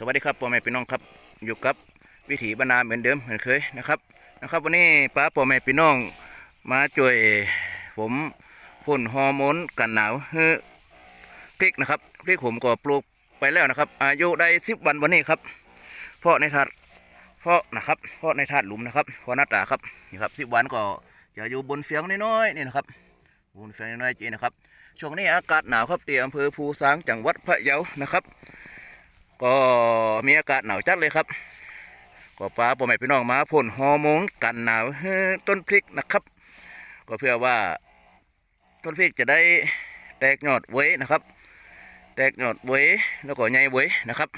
สวัสดีครับพ่อแม่พี่น้องครับอยู่กับวิถีบรรณาเหมือนเดิมเหมือนเคยนะครับนะครับ วันนี้ป้าพ่อแม่พี่น้องมาช่วยผมพ่นฮอร์โมนกันหนาวให้พริกนะครับพริกผมก็ปลูกไปแล้วนะครับ อายุได้สิบวันวันนี้ครับเพาะในถาดเพาะนะครับเพาะในถาดหลุมนะครับเพาะหน้าตาครับนี่ครับสิบวันก็จะอยู่บนเฟียงน้อยๆนี่นะครับบนเฟียงน้อยๆจีนะครับช่วงนี้อากาศหนาวครับที่อำเภอภูซางจังหวัดพะเยานะครับ ก็มีอากาศหนาวจัดเลยครับก็ป้าพ่อแม่พี่น้องมาพ่นฮอร์โมนกันหนาวต้นพริกนะครับ ก็เพื่อว่าต้นพริกจะได้แตกยอดไว้นะครับ แตกยอดไว้แล้วก็ใหญ่ไว้นะครับ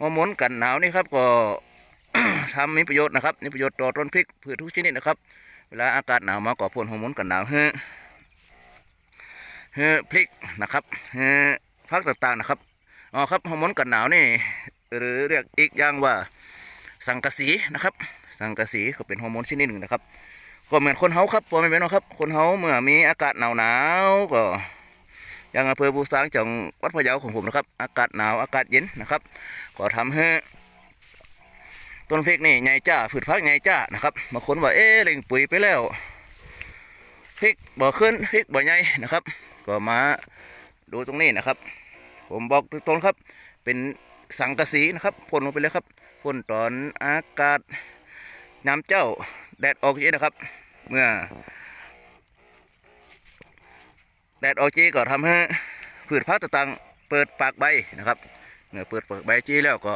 ฮอร์โมนกันหนาวนี่ครับก็ทำมีประโยชน์นะครับมีประโยชน์ต่อต้นพริกพืชทุกชนิดนะครับ เวลาอากาศหนาวมาก็พ่นฮอร์โมนกันหนาวให้ให้พริกนะครับให้พักต่างๆนะครับ อ๋อครับฮอร์โมนกันหนาวนี่ หรือเรียกอีกอย่างว่าสังกะสีนะครับ สังกะสีก็เป็นฮอร์โมนชนิดหนึ่งนะครับ ก็เหมือนคนเฮาครับพอแม่พี่น้องครับ คนเฮาเมื่อมีอากาศหนาวหนาวก็อย่างอำเภอบูซางจังหวัดพะเยาของผมนะครับ อากาศหนาวอากาศเย็นนะครับ ก็ทำให้ต้นพริกนี่ใหญ่จ้าผืชพักใหญ่จ้านะครับบางคนว่าเอ๊ะเล่งปุ๋ยไปแล้วพริกบ่ขึ้นพริกบ่ใหญ่นะครับ ก็มาดูตรงนี้นะครับ ผมบอกตรงๆครับ เป็นสังกะสีนะครับพ่นลงไปเลยครับพ่นตอนอากาศน้ำเจ้าแดดออกเยอะนะครับ เมื่อ แดดออกจีก็ทำให้พืชพักต่างๆเปิดปากใบนะครับเมื่อเปิดปากใบจีแล้วก็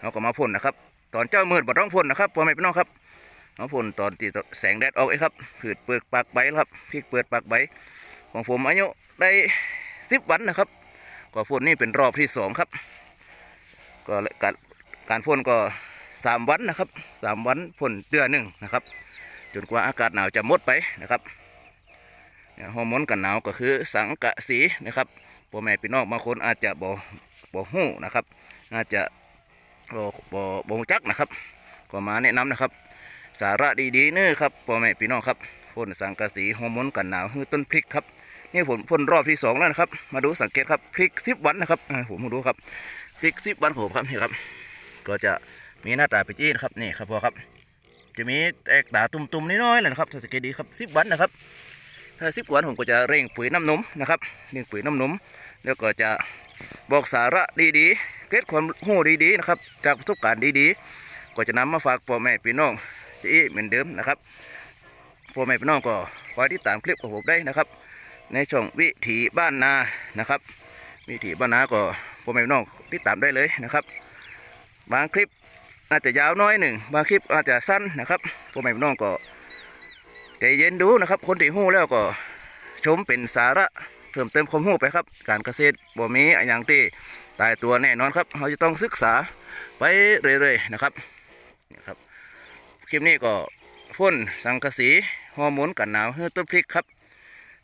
เราก็มาพ่นนะครับ ตอนเจ้ามืดบ่ต้องพ่นนะครับพ่อแม่พี่น้องครับเอาพ่นตอนที่แสงแดดออกไอ้ครับพืชเปิดปากใบครับพริกเปิดปากใบของผมอายุได้สิบวันนะครับ ก็พ่นนี่เป็นรอบที่สองครับ ก็การการพ่นก็สามวันนะครับสามวันพ่นเดือนหนึ่งนะครับ จนกว่าอากาศหนาวจะหมดไปนะครับฮอร์โมนกันหนาวก็คือสังกะสีนะครับพ่อแม่พี่น้องบางคนอาจจะบ่บ่หู้นะครับอาจจะบ่บ่บ่จักนะครับ ก็มาแนะนำนะครับ สาระดีๆเน้อครับพ่อแม่พี่น้องครับพ่นสังกะสีฮอร์โมนกันหนาวคือต้นพริกครับ นี่ผมพ่นรอบที่สองแล้วนะครับ มาดูสังเกตครับพริกสิบวันนะครับผมมาดูครับพริกสิบวันผมครับนี่ครับ ก็จะมีหน้าตาไปนจี้นะครับนี่ครับพ่อครับ จะมีแตกตาตุ่มๆน้อยๆเลยนะครับสังเกตดีครับสิบวันนะครับถ้าสิบวันผมก็จะเร่งปุ๋ยน้ำนมนะครับเร่งปุ๋ยน้ำนมแล้วก็จะบอกสาระดีๆเกร็ดความรู้ดีๆนะครับ จากประสบการณ์ดีๆ ก็จะนำมาฝากพ่อแม่พี่น้องที่เหมือนเดิมนะครับพ่อแม่พี่น้องก็คอยติดตามคลิปของผมได้นะครับ ในช่องวิถีบ้านนานะครับ วิถีบ้านนาก็พ่อแม่พี่น้องติดตามได้เลยนะครับ บางคลิปอาจจะยาวน้อยหนึ่งบางคลิปอาจจะสั้นนะครับพ่อแม่พี่น้องก็ใจเย็นดูนะครับ คนที่หู้แล้วก็ชมเป็นสาระเพิ่มเติมความรู้ไปครับ การเกษตรบ่มีอย่างที่ตายตัวแน่นอนครับเราจะต้องศึกษาไปเรื่อยๆนะครับนี่ครับ คลิปนี้ก็พ่นสังกะสีฮอร์โมนกันหนาวให้ต้นพริกครับ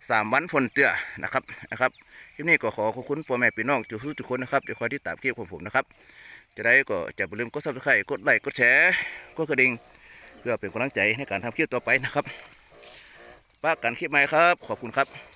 สามวันผลเตือนะครับนะครับคลิปนี้ก็ขอขอบคุณพ่อแม่พี่น้องทุกทุกคนนะครับที่คอยที่ตามคลิปของผมนะครับ จะได้ก็จะอย่าลืมกดซับสไครต์กดไลค์กดแชร์กดกระดิ่งเพื่อเป็นกำลังใจในการทำคลิปต่อไปนะครับป้ากันคลิปใหม่ครับ ขอบคุณครับ